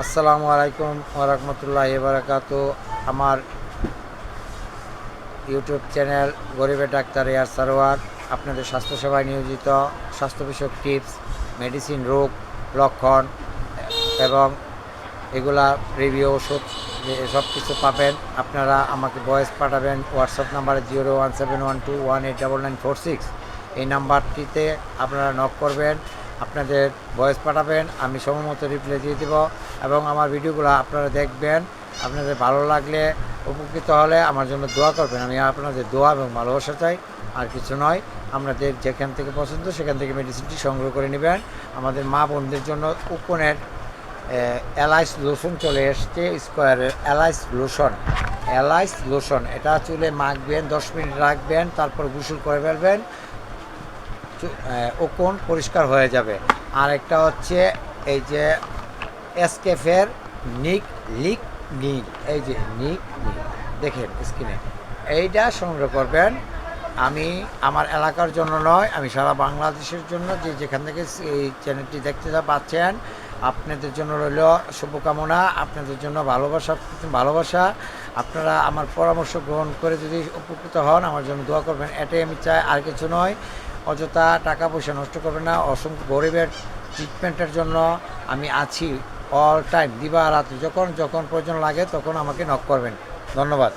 আসসালামু আলাইকুম ওরহমতুল্লাহ বারাকাত আমার ইউটিউব চ্যানেল গরিবের ডাক্তার এয়ার সারোয়ার। আপনাদের স্বাস্থ্যসেবায় নিয়োজিত স্বাস্থ্য বিষয়ক টিপস, মেডিসিন, রোগ, লক্ষণ এবং এগুলা রিভিউ, ওষুধ সব কিছু পাবেন। আপনারা আমাকে ভয়েস পাঠাবেন হোয়াটসঅ্যাপ নাম্বারে zero one seven one two one eight double nine four six. এই নাম্বারটিতে আপনারা নক করবেন। আপনাদের ভয়েস পাঠাবেন, আমি সময়মতো রিপ্লাই দিয়ে দেব এবং আমার ভিডিওগুলো আপনারা দেখবেন। আপনাদের ভালো লাগলে, উপকৃত হলে আমার জন্য দোয়া করবেন। আমি আপনাদের দোয়া এবং ভালোবাসা চাই, আর কিছু নয়। আপনাদের যেখান থেকে পছন্দ, সেখান থেকে মেডিসিনটি সংগ্রহ করে নেবেন। আমাদের মা বোনদের জন্য উপনের অ্যালাইস লোশন চলে এসছে স্কোয়ারের অ্যালাইস লোশন অ্যালাইস লোশন এটা চুলে মাখবেন, দশ মিনিট রাখবেন, তারপর গোসল করে ফেলবেন। ওকোন পরিষ্কার হয়ে যাবে। আর একটা হচ্ছে এই যে এসকেফের নিক, লিক নীল, এই যে নিক নীল, দেখেন স্ক্রিনে। এইটা সংগ্রহ করবেন। আমি আমার এলাকার জন্য নয়, আমি সারা বাংলাদেশের জন্য যে যেখান থেকে এই চ্যানেলটি দেখতে পাচ্ছেন, আপনাদের জন্য রইল শুভকামনা, আপনাদের জন্য ভালোবাসা ভালোবাসা। আপনারা আমার পরামর্শ গ্রহণ করে যদি উপকৃত হন, আমার জন্য দোয়া করবেন। এটাই আমি চাই, আর কিছু নয়। অযথা টাকা পয়সা নষ্ট করবে না, অসংখ্য গরিবের ট্রিটমেন্টের জন্য আমি আছি অল টাইম দিবা রাত্রি যখন যখন প্রয়োজন লাগে তখন আমাকে নক করবেন। ধন্যবাদ।